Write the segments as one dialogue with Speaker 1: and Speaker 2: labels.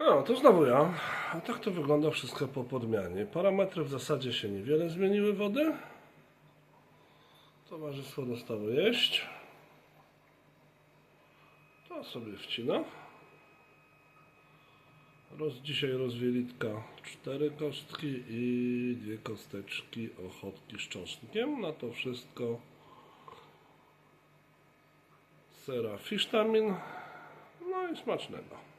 Speaker 1: No, to znowu ja. A tak to wygląda wszystko po podmianie. Parametry w zasadzie się niewiele zmieniły wody. Towarzystwo dostało jeść. To sobie wcina. Roz, dzisiaj rozwielitka cztery kostki i dwie kosteczki ochotki z cząstkiem. Na to wszystko sera fisztamin. No i smacznego.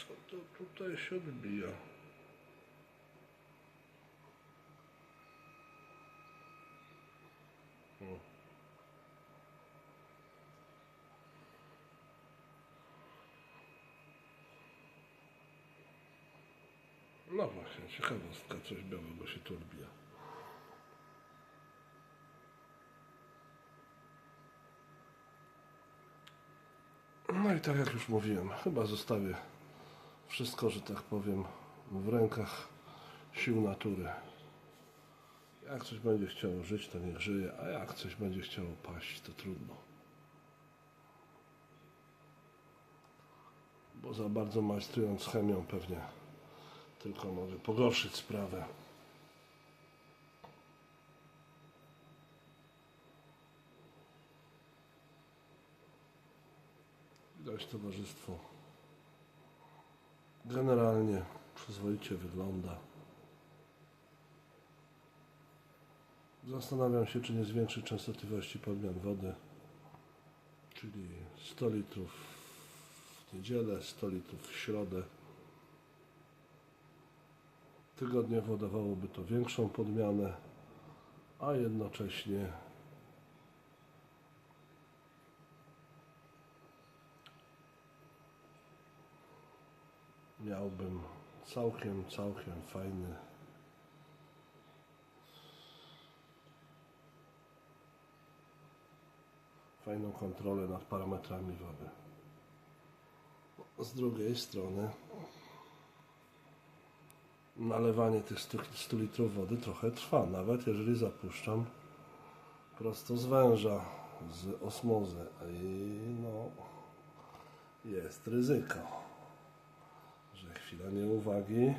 Speaker 1: Co to tutaj się odbija? No właśnie, ciekawostka, coś białego się tu odbija. No i tak jak już mówiłem, chyba zostawię wszystko, że tak powiem, w rękach sił natury. Jak coś będzie chciało żyć, to niech żyje, a jak coś będzie chciało paść, to trudno. Bo za bardzo majstrując chemią pewnie tylko może pogorszyć sprawę. Widać towarzystwo. Generalnie przyzwoicie wygląda. Zastanawiam się, czy nie zwiększyć częstotliwości podmian wody, czyli 100 litrów w niedzielę, 100 litrów w środę. Tygodniowo dawałoby to większą podmianę, a jednocześnie miałbym całkiem, całkiem fajny fajną kontrolę nad parametrami wody. Z drugiej strony nalewanie tych 100, 100 litrów wody trochę trwa, nawet jeżeli zapuszczam prosto z węża, z osmozy i no jest ryzyko chwila nieuwagi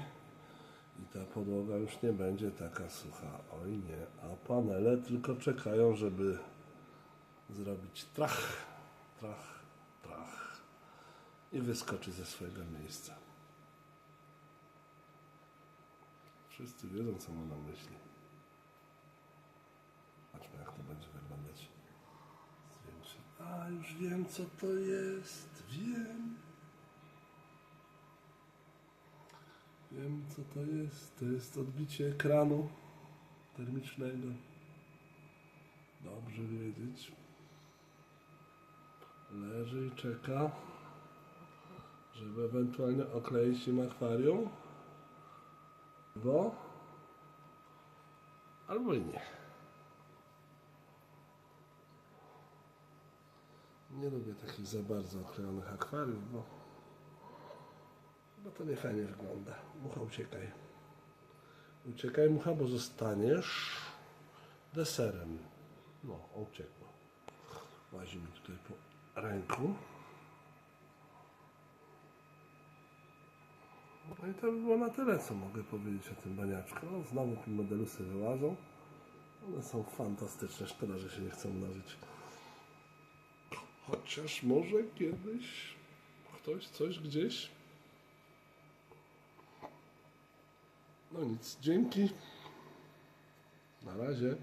Speaker 1: i ta podłoga już nie będzie taka sucha. Oj nie, a panele tylko czekają, żeby zrobić trach, trach, trach i wyskoczyć ze swojego miejsca. Wszyscy wiedzą, co mam na myśli. Zobaczmy, jak to będzie wyglądać. Zwiększę. A, już wiem, co to jest. Wiem. Wiem co to jest. To jest odbicie ekranu termicznego. Dobrze wiedzieć. Leży i czeka, żeby ewentualnie okleić im akwarium. Bo albo i nie. Nie lubię takich za bardzo oklejonych akwariów, bo no to nie fajnie wygląda. Mucha uciekaj. Uciekaj mucha, bo zostaniesz deserem. No, uciekła. Łazi mi tutaj po ręku. No i to by było na tyle, co mogę powiedzieć o tym baniaczku. No, znowu modelusy wyłażą. One są fantastyczne. Szkoda, że się nie chcą mnożyć. Chociaż może kiedyś ktoś coś gdzieś No nic, dzięki. Na razie.